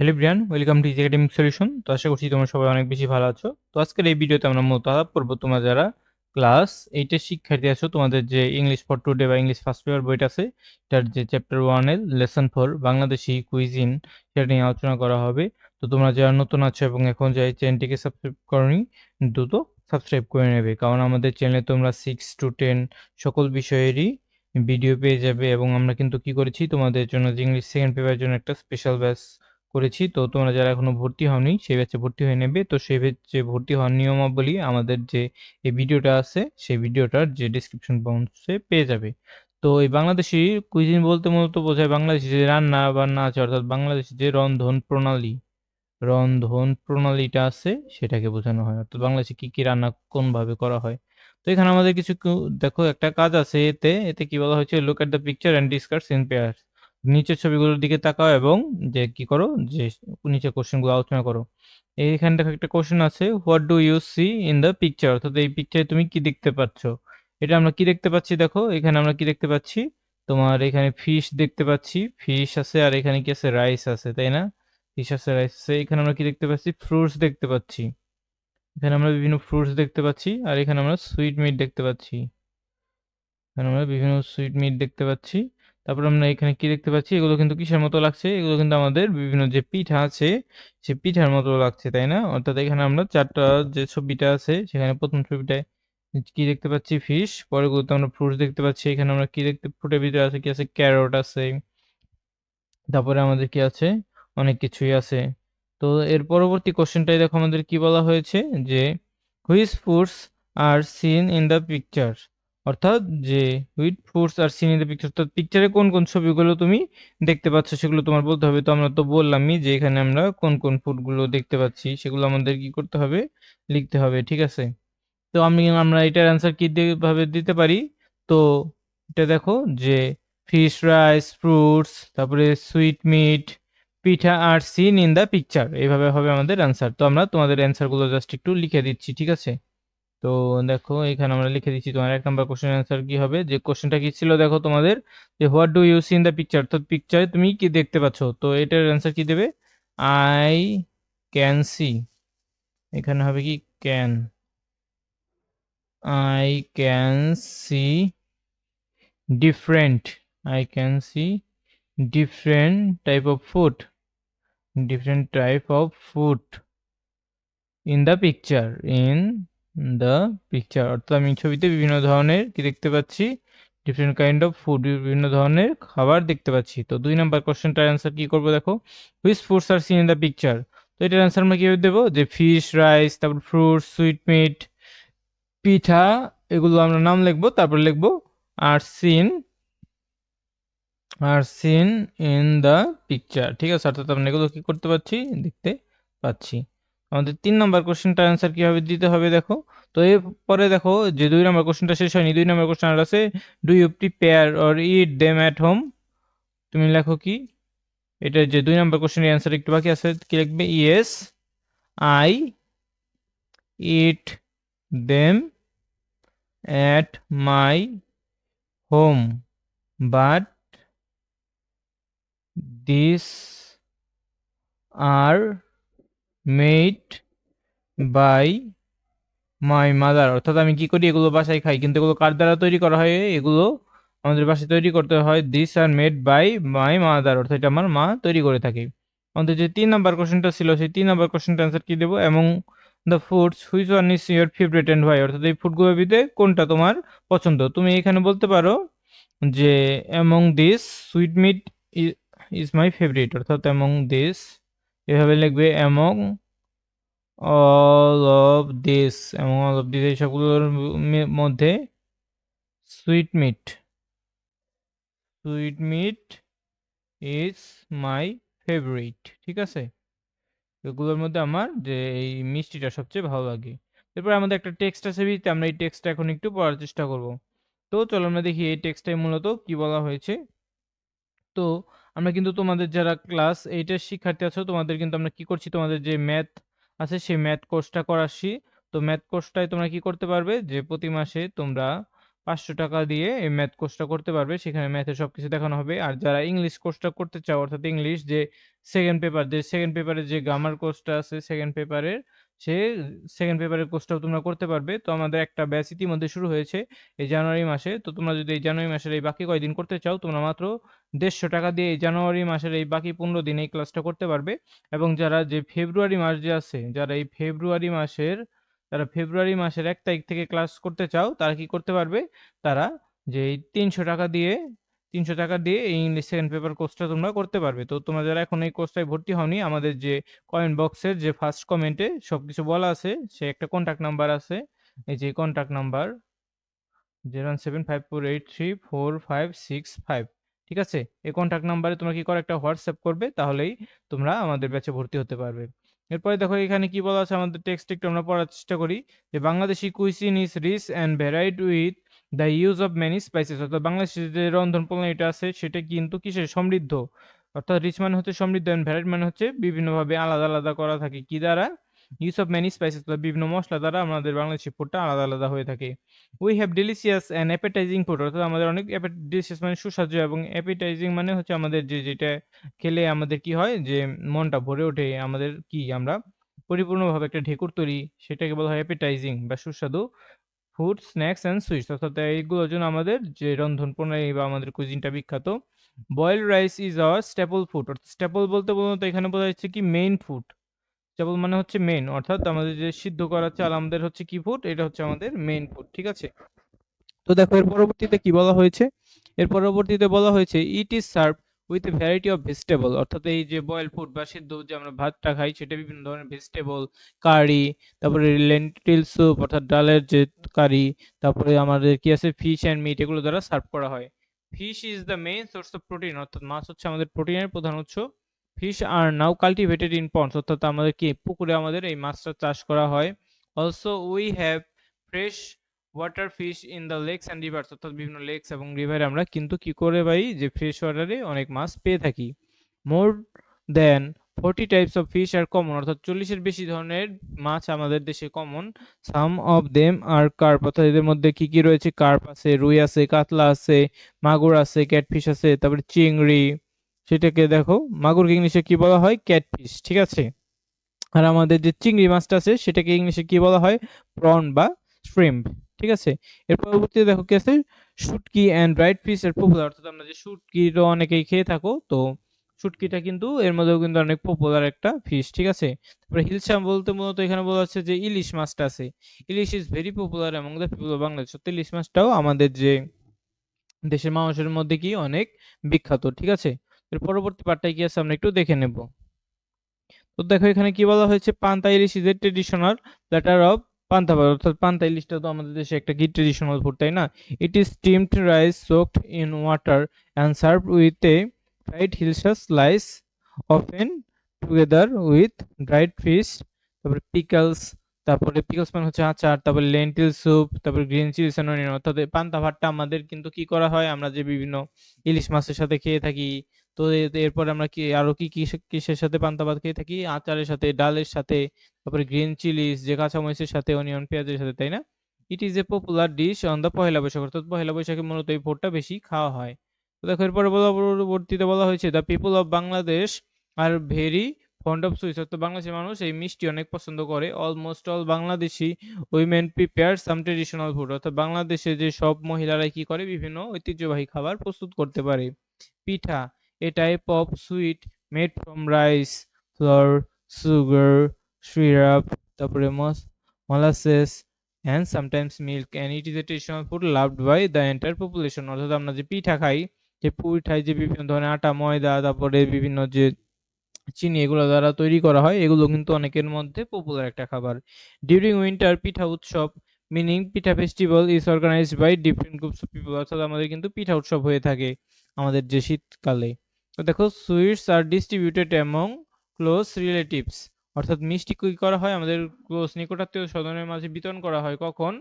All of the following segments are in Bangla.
Hello Brian welcome to easy academic solution তো আশা করছি তোমরা সবাই অনেক বেশি ভালো আছো। তো আজকের এই ভিডিওতে আমরা মূলত আলাপ করব তোমরা যারা ক্লাস এইটের শিক্ষার্থী আছো, তোমাদের যে ইংলিশ ফর টুডে বা ইংলিশ ফার্স্ট পেপার বইটা আছে, এটার যে চ্যাপ্টার ওয়ানের লেসন ফোর বাংলাদেশি কুইজিন সেটা নিয়ে আলোচনা করা হবে। তো তোমরা যারা নতুন আছো এবং এখন যে চ্যানেলটিকে সাবস্ক্রাইব করনি, দ্রুত সাবস্ক্রাইব করে নেবে। কারণ আমাদের চ্যানেলে তোমরা সিক্স টু টেন সকল বিষয়েরই ভিডিও পেয়ে যাবে এবং আমরা কিন্তু কি করেছি, তোমাদের জন্য যে ইংলিশ সেকেন্ড পেপারের জন্য একটা স্পেশাল ব্যাচ করেছি। তো তোমরা যারা এখনও ভর্তি হওনি, সেই ব্যাচে ভর্তি হয়ে নেবে। তো সেই ব্যাচে ভর্তি হওয়ার নিয়মাবলী আমাদের যে, এই ভিডিওটা আছে, সেই ভিডিওটার যে ডিসক্রিপশন বক্সে পেয়ে যাবে। তো এই বাংলাদেশি কুইজিন বলতে মূলত বোঝায় বাংলাদেশি যে রান্না বান্না আছে, অর্থাৎ বাংলাদেশি যে রন্ধন প্রণালী, রন্ধন প্রণালীটা আছে, সেটাকে বোঝানো হয়। অর্থাৎ বাংলাদেশে কি কি রান্না কোনভাবে করা হয়। তো এখানে আমাদের কিছু দেখো একটা কাজ আছে এতে। এতে কি বলা হয়েছে look at the picture and discuss in pair নিচের ছবিগুলোর দিকে তাকাও এবং যে কি করো? যে নিচে কোশ্চেনগুলো আলোচনা করো। এইখানে দেখো একটা কোশ্চেন আছে what do you see in the picture অর্থাৎ এই পিকচারে তুমি কি দেখতে পাচ্ছ? এটা আমরা কি দেখতে পাচ্ছি দেখো? এখানে আমরা কি দেখতে পাচ্ছি? তোমার এখানে ফিশ দেখতে পাচ্ছি। ফিশ আছে আর এখানে কি আছে? রাইস আছে, তাই না? ফিশ আছে রাইস আছে। এখানে আমরা কি দেখতে পাচ্ছি? ফ্রুটস দেখতে পাচ্ছি। এখানে আমরা বিভিন্ন ফ্রুটস দেখতে পাচ্ছি আর এখানে আমরা সুইট মিট দেখতে পাচ্ছি। এখানে আমরা বিভিন্ন সুইট মিট দেখতে পাচ্ছি। তারপর আমরা এখানে কি দেখতে পাচ্ছি? এগুলো কিন্তু কিসের মতো লাগছে? এগুলো কিন্তু আমাদের বিভিন্ন যে পিঠা আছে, সে পিঠার মতো লাগছে, তাই না? অর্থাৎ এখানে আমরা চারটা যে ছবিটা আছে, সেখানে প্রথম ছবিটায় কি দেখতে পাচ্ছি? ফিশ। পরেরগুলোতে আমরা ফ্রুটস দেখতে পাচ্ছি। এখানে আমরা কি দেখতে, ফ্রুটের ভিতরে আছে কি আছে? ক্যারট আছে। তারপরে আমাদের কি আছে? অনেক কিছুই আছে। তো এর পরবর্তী কোশ্চেনটাই দেখো আমাদের কি বলা হয়েছে? যে which foods are seen in the picture অর্থাৎ যে which foods are seen the picture অর্থাৎ পিকচারে কোন কোন ছবিগুলো তুমি দেখতে পাচ্ছ সেগুলো তোমার বলতে হবে। তো আমরা তো বললামই যে এখানে আমরা কোন কোন ফুডগুলো দেখতে পাচ্ছি, সেগুলো আমাদের কি করতে হবে? লিখতে হবে, ঠিক আছে? তো আমি, আমরা এটার অ্যান্সার কি দিয়ে- ভাবে দিতে পারি? তো এটা দেখো যে ফিশ রাইস ফ্রুটস তারপরে sweet meat pitha are seen in the picture এইভাবে হবে আমাদের অ্যান্সার তো আমরা তোমাদের অ্যান্সারগুলো জাস্ট একটু লিখে দিচ্ছি, ঠিক আছে? তো দেখো, এখানে আমরা লিখে দিচ্ছি তোমার এক নম্বর কোশ্চেন অ্যান্সার কি হবে? যে কোশ্চেনটা কি ছিল দেখো তোমাদের? যে what do you see in the picture তো পিকচারে তুমি কি দেখতে পাচ্ছ? তো এটার অ্যান্সার কি দেবে? আই ক্যান সি এখানে হবে কি? Can I can see different I can see different type of food different type of food in the picture in the picture অর্থাৎ আমি ছবিতে বিভিন্ন ধরনের কি দেখতে পাচ্ছি? ডিফারেন্ট কাইন্ড অফ ফুড বিভিন্ন ধরনের খাবার দেখতে পাচ্ছি। তো দুই নাম্বার কোশ্চেনটার অ্যান্সার কি করব দেখো? Which foods are seen in the picture তো এটার অ্যান্সার আমরা কীভাবে দেবো? যে ফিশ রাইস তারপর ফ্রুট সুইট মিট পিঠা, এগুলো আমরা নাম লিখব, তারপর লিখব are seen are seen in the picture ঠিক আছে, অর্থাৎ আমরা এগুলো কি করতে পারছি? দেখতে পাচ্ছি। আমাদের তিন নম্বর কোশ্চেনটার অ্যান্সার কীভাবে দিতে হবে দেখো? তো এরপরে দেখো যে দুই নম্বর কোশ্চেনটা শেষ হয়নি, দুই নম্বর কোশ্চেন আর আছে do you prepare or eat them at home তুমি লেখো কি? এটা যে দুই নম্বর কোশ্চেনের অ্যান্সার একটু বাকি আছে, কি লিখবে? Yes I eat them at my home but this are made by my mother অর্থাৎ আমি কি করি? এগুলো বাসায় খাই। কিন্তু এগুলো কার দ্বারা তৈরি করা হয়? এগুলো আমাদের বাসায় তৈরি করতে হয় this are made by my mother অর্থাৎ এটা আমার মা তৈরি করে থাকে। আমাদের যে তিন নাম্বার কোশ্চেনটা ছিল, সেই তিন নাম্বার কোশ্চেনটা অ্যান্সার কি দেবো? এবং the foods which one is your favourite and why অর্থাৎ এই ফুডগুলোর ভিতরে কোনটা তোমার পছন্দ? তুমি এখানে বলতে পারো যে among this sweet meat is my favourite অর্থাৎ অ্যামং দিস এভাবে লিখবে among all of this among all of this এই সবগুলোর মধ্যে sweet meat sweet meat is my favourite ঠিক আছে? এগুলোর মধ্যে আমার যে এই মিষ্টিটা সবচেয়ে ভালো লাগে। এরপর আমাদের একটা টেক্সট আছে ভিত্তি আমরা এই টেক্সটটা এখন একটু পড়ার চেষ্টা করব। তো চলো আমরা দেখি এই টেক্সটটাই মূলত কি বলা হয়েছে। তো আমরা কিন্তু তোমাদের যারা ক্লাস এইটের শিক্ষার্থী আছো, তোমাদের কিন্তু আমরা কি করছি? তোমাদের যে ম্যাথ আছে, সেই ম্যাথ কোর্সটা করাচ্ছি। তো ম্যাথ কোর্সটায় তোমরা কি করতে পারবে? যে প্রতি মাসে তোমরা পাঁচশো টাকা দিয়ে এই ম্যাথ কোর্সটা করতে পারবে। সেখানে ম্যাথের সব কিছু দেখানো হবে। আর যারা ইংলিশ কোর্সটা করতে চাও, অর্থাৎ ইংলিশ যে সেকেন্ড পেপার যে সেকেন্ড পেপারের যে গ্রামার কোর্সটা আছে সেকেন্ড পেপারের সে সেকেন্ড পেপারের কোর্সটাও তোমরা করতে পারবে। তো আমাদের একটা ব্যাচ ইতিমধ্যে শুরু হয়েছে এই জানুয়ারি মাসে। তো তোমরা যদি এই জানুয়ারি মাসের এই বাকি কয়দিন করতে চাও, তোমরা মাত্র দেড়শো টাকা দিয়ে এই জানুয়ারি মাসের এই বাকি পনেরো দিন এই ক্লাসটা করতে পারবে। এবং যারা যে ফেব্রুয়ারি মাস যে আছে, যারা এই ফেব্রুয়ারি মাসের, যারা ফেব্রুয়ারি মাসের এক তারিখ থেকে ক্লাস করতে চাও, তারা কি করতে পারবে? তারা যে তিনশো টাকা দিয়ে তিনশো টাকা দিয়ে এই ইংলিশ সেকেন্ড পেপার কোর্সটা তোমরা করতে পারবে। তো তোমরা যারা এখন এই কোর্সটায় ভর্তি হওনি, আমাদের যে কমেন্ট বক্সের যে ফার্স্ট কমেন্টে সব কিছু বলা আছে, সে একটা কন্ট্যাক্ট নাম্বার আছে। এই যে contact number zero seven five four eight three four five six five ঠিক আছে? এই কন্ট্যাক্ট নাম্বারে তোমরা কি করে একটা হোয়াটসঅ্যাপ করবে, তাহলেই তোমরা আমাদের ব্যাচে ভর্তি হতে পারবে। এরপরে দেখো, এখানে কি বলা আছে আমাদের টেক্সট একটু আমরা পড়ার চেষ্টা করি, যে Bangladeshi cuisine is rich and varied with the use of many spices অর্থাৎ বাংলাদেশের যে রন্ধন প্রণালীটা আছে, সেটা কিন্তু কিসের? সমৃদ্ধ। অর্থাৎ রিচ মানে হচ্ছে সমৃদ্ধ অ্যান্ড ভ্যারাইড মানে হচ্ছে বিভিন্নভাবে আলাদা আলাদা করা থাকে। কি দ্বারা? ইউজ অফ মেনি স্পাইসেস অর্থাৎ বিভিন্ন মশলা দ্বারা আমাদের বাংলাদেশি ফুডটা আলাদা আলাদা হয়ে থাকে। We have delicious and appetising food অর্থাৎ আমাদের অনেক ডেলিসিয়াস মানে সুস্বাদু এবং অ্যাপেটাইজিং মানে হচ্ছে আমাদের যে যেটা খেলে আমাদের কি হয় যে মনটা ভরে ওঠে। আমাদের কি আমরা পরিপূর্ণভাবে একটা ঢেকুর তৈরি, সেটাকে বলা হয় অ্যাপেটাইজিং বা সুস্বাদু। ফুড স্ন্যাক্স অ্যান্ড সুইটস অর্থাৎ এইগুলোর জন্য আমাদের যে রন্ধন প্রণালী বা আমাদের কুজিনটা বিখ্যাত boiled rice is our staple food অর্থাৎ স্ট্যাপল বলতে বলতে এখানে বোঝা যাচ্ছে কি? মেইন ফুড স্ট্যাপল মানে হচ্ছে মেইন অর্থাৎ আমাদের যে সিদ্ধ করা চাল, আমাদের হচ্ছে কি ফুড এটা হচ্ছে আমাদের মেইন ফুড ঠিক আছে? তো দেখো, এর পরবর্তীতে কি বলা হয়েছে? এর পরবর্তীতে বলা হয়েছে it is serve with variety of vegetable অর্থাৎ এই যে বয়েল ফুড বা সিদ্ধ যে আমরা ভাতটা খাই, সেটা বিভিন্ন ধরনের ভেজিটেবল কারি তারপরে লেন্টিল স্যুপ অর্থাৎ ডালের যে কারি তারপরে আমাদের কি আছে? ফিশ অ্যান্ড মিট এগুলো দ্বারা সার্ভ করা হয়। Fish is the main source of protein অর্থাৎ মাছ হচ্ছে আমাদের প্রোটিনের প্রধান উৎস। Fish are now cultivated in ponds অর্থাৎ আমাদের কি? পুকুরে আমাদের এই মাছটা চাষ করা হয়। Also we have fresh water fish in the lakes and rivers অর্থাৎ বিভিন্ন লেকস এবং রিভারে আমরা কিন্তু কি করে পাই? যে ফ্রেশ ওয়াটারে অনেক মাছ পেয়ে থাকি। More than forty types of fish are common অর্থাৎ চল্লিশের বেশি ধরনের মাছ আমাদের দেশে common some of them are carp অর্থাৎ এদের মধ্যে কি কি রয়েছে? কার্প আছে, রুই আছে, কাতলা আছে, মাগুর আছে ক্যাটফিশ আছে, তারপরে চিংড়ি, সেটাকে দেখো, মাগুরকে ইংলিশে কি বলা হয়? ক্যাটফিশ ঠিক আছে? আর আমাদের যে চিংড়ি মাছটা আছে, সেটাকে ইংলিশে কি বলা হয়? প্রন বা শ্রিম্প ঠিক আছে? এর পরবর্তীতে দেখো কি আছে? Shutki and dried fish are popular অর্থাৎ আমরা যে শুটকিটা অনেকেই খেয়ে থাকো, তো শুটকিটা কিন্তু এর মধ্যেও কিন্তু অনেক পপুলার একটা ফিশ ঠিক আছে? তারপরে হিলসাম বলতে মূলত এখানে বলা হচ্ছে যে ইলিশ মাছটা আছে। Ilish is very popular among the people of Bangladesh অর্থাৎ ইলিশ মাছটাও আমাদের যে দেশের মানুষের মধ্যে কি অনেক বিখ্যাত, ঠিক আছে? এর পরবর্তী পার্টটায় কি আছে? আমরা একটু দেখে নেব। তো দেখো এখানে কি বলা হয়েছে? Panta ilish is a traditional platter of panta bhat অর্থাৎ পান্তা ইলিশটা তো আমাদের দেশে একটা কি ট্রেডিশনাল ফুড তাই না? It is steamed rice soaked in water and serve with a fried hilsa slice often together with dried fish তারপরে পিকলস তারপরে পিকলস মানে হচ্ছে আচার, তারপরে লেন্টিল স্যুপ তারপরে গ্রিন চিলি অনিয়ন অর্থাৎ পান্তা ভাতটা আমাদের কিন্তু কি করা হয়? আমরা যে বিভিন্ন ইলিশ মাছের সাথে খেয়ে থাকি, তো এরপরে আমরা কি, আরও কি কিসের সাথে পান্তা ভাত খেয়ে থাকি? আচারের সাথে, ডালের সাথে, তারপরে গ্রিন চিলিস যে কাঁচামরিচের সাথে অনিয়ন পেঁয়াজের সাথে, তাই না? It is a popular dish on the Pohela Boishakh, অর্থাৎ পহেলা বৈশাখে মূলত এই ফুডটা বেশি খাওয়া হয়। তো দেখো, এরপরে বলা, পরবর্তীতে বলা হয়েছে the people of Bangladesh are very fond of sweets অর্থাৎ বাংলাদেশের মানুষ এই মিষ্টি অনেক পছন্দ করে। Almost all Bangladeshi women prepare some traditional food অর্থাৎ বাংলাদেশে যে সব মহিলারা কি করে? বিভিন্ন ঐতিহ্যবাহী খাবার প্রস্তুত করতে পারে। Pitha a type of sweet made from rice flour sugar syrup, তারপরে molasses and sometimes milk and it is a traditional food loved by the entire population অর্থাৎ আমরা যে পিঠা খাই, যে পিঠায় যে বিভিন্ন ধরনের আটা, ময়দা, তারপরে বিভিন্ন যে চিনি এগুলো দ্বারা তৈরি করা হয়, এগুলো কিন্তু অনেকের মধ্যে পপুলার একটা খাবার। ডিউরিং উইন্টার পিঠা উৎসব meaning pitha festival is organised by different groups of people অর্থাৎ আমাদের কিন্তু পিঠা উৎসব হয়ে থাকে আমাদের যে শীতকালে। তো দেখো sweets are distributed among close relatives অর্থাৎ মিষ্টি কি করা হয়? আমাদের ক্লোজ নিকটাত্মীয় স্বজনের মাঝে বিতরণ করা হয়। কখন?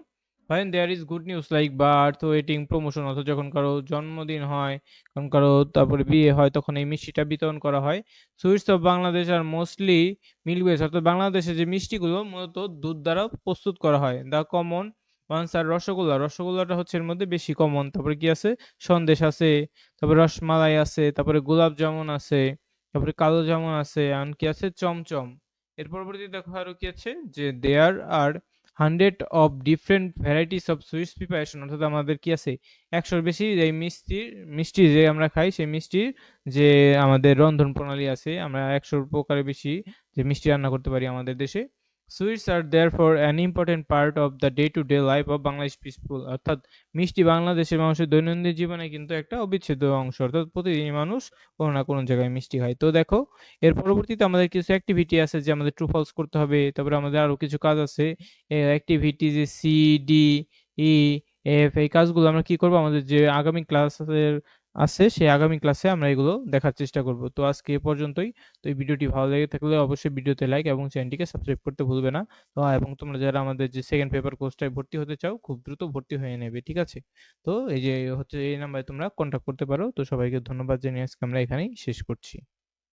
When there is good news, like birth wedding promotion অর্থাৎ যখন কারও জন্মদিন হয়, যখন কারও তারপরে বিয়ে হয়, তখন এই মিষ্টিটা বিতরণ করা হয়। Sweets of Bangladesh are mostly milk base অর্থাৎ বাংলাদেশে যে মিষ্টিগুলো মূলত দুধ দ্বারা প্রস্তুত করা হয়। The common ones are rasgulla. রসগোল্লাটা হচ্ছে এর মধ্যে বেশি কমন তারপরে কি আছে? সন্দেশ আছে, তারপরে রসমালাই আছে, তারপরে গোলাপ জামুন আছে, তারপরে কালো জামুন আছে আর কি আছে চমচম। এর পরবর্তী দেখো আরও কি আছে? যে there are hundred of different varieties of sweets preparation, অর্থাৎ আমাদের কি আছে? একশোর বেশি যে মিষ্টির মিষ্টি যে আমরা খাই, সেই মিষ্টির যে আমাদের রন্ধন প্রণালী আছে, আমরা একশোর প্রকারের বেশি যে মিষ্টি রান্না করতে পারি আমাদের দেশে। Sweets are therefore an important part of the day to day life of Bangladesh peaceful অর্থাৎ মিষ্টি বাংলাদেশের মানুষের দৈনন্দিন জীবনে কিন্তু একটা অবিচ্ছেদ্য অংশ। অর্থাৎ প্রতিদিনই মানুষ কোনো না কোনো জায়গায় মিষ্টি খায়। তো দেখো, এর পরবর্তীতে আমাদের কিছু অ্যাক্টিভিটি আছে যে আমাদের ট্রু ফলস করতে হবে, তারপরে আমাদের আরও কিছু কাজ আছে। অ্যাক্টিভিটি যে সি ডি ই এফ এই কাজগুলো আমরা কি করব? আমাদের যে আগামী ক্লাসের আছে, সে আগামী ক্লাসে আমরা এগুলো দেখার চেষ্টা করব। তো আজকে এ পর্যন্তই। তো এই ভিডিওটি ভালো লেগে থাকলে অবশ্যই ভিডিওতে লাইক এবং চ্যানেলটিকে সাবস্ক্রাইব করতে ভুলবে না। তো এবং তোমরা যারা আমাদের যে সেকেন্ড পেপার কোর্সটায় ভর্তি হতে চাও, খুব দ্রুত ভর্তি হয়ে নেবে, ঠিক আছে? তো, এই যে হচ্ছে, এই নাম্বারে তোমরা কন্ট্যাক্ট করতে পারো। তো সবাইকে ধন্যবাদ জানিয়ে আজকে আমরা এখানেই শেষ করছি।